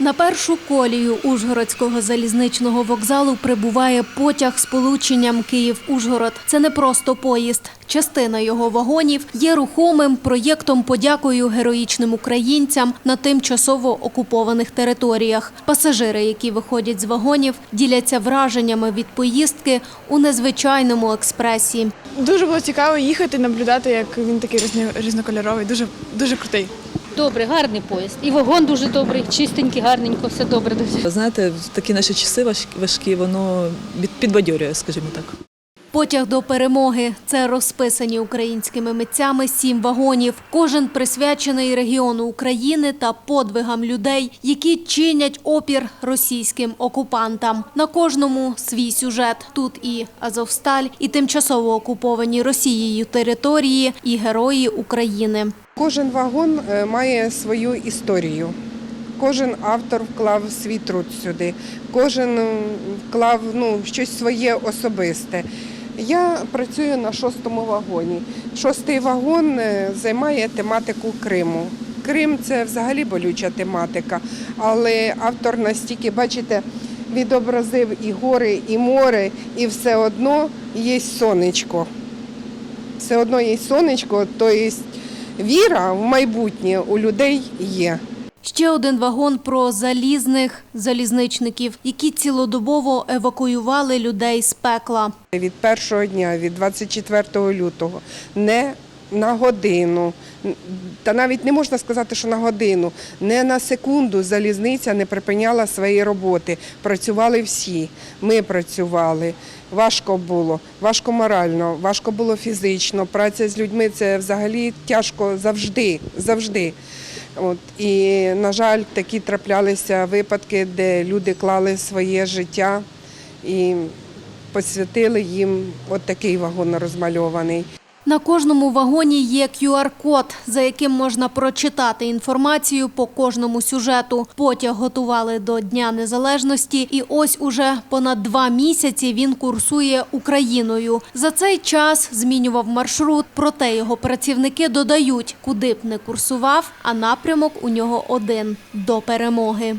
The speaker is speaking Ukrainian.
На першу колію Ужгородського залізничного вокзалу прибуває потяг з полученням Київ-Ужгород. Це не просто поїзд. Частина його вагонів є рухомим проєктом подякою героїчним українцям на тимчасово окупованих територіях. Пасажири, які виходять з вагонів, діляться враженнями від поїздки у незвичайному експресі. Дуже було цікаво їхати, наблюдати, як він такий різнокольоровий, дуже, дуже крутий. Добре, гарний поїзд. І вагон дуже добрий, чистенький, гарненько, все добре. Знаєте, такі наші часи важкі, воно підбадьорює, скажімо так. Потяг до перемоги це розписані українськими митцями сім вагонів. Кожен присвячений регіону України та подвигам людей, які чинять опір російським окупантам. На кожному свій сюжет. Тут і Азовсталь, і тимчасово окуповані Росією території, і герої України. Кожен вагон е, має свою історію. Кожен автор вклав свій труд сюди, кожен вклав ну, щось своє особисте. Я працюю на шостому вагоні. Шостий вагон е, займає тематику Криму. Крим це взагалі болюча тематика, але автор настільки, бачите, відобразив і гори, і море, і все одно є сонечко все одно є сонечко, тобто віра в майбутнє у людей є. Ще один вагон про залізних залізничників, які цілодобово евакуювали людей з пекла. Від першого дня, від 24 лютого, не на годину, та навіть не можна сказати, що на годину, не на секунду залізниця не припиняла своєї роботи. Працювали всі. Ми працювали. Важко було, важко морально, важко було фізично. Праця з людьми це взагалі тяжко завжди, завжди. От і, на жаль, такі траплялися випадки, де люди клали своє життя і посвятили їм от такий вагон розмальований. На кожному вагоні є QR-код, за яким можна прочитати інформацію по кожному сюжету. Потяг готували до Дня Незалежності, і ось уже понад два місяці він курсує Україною. За цей час змінював маршрут, проте його працівники додають, куди б не курсував, а напрямок у нього один до перемоги.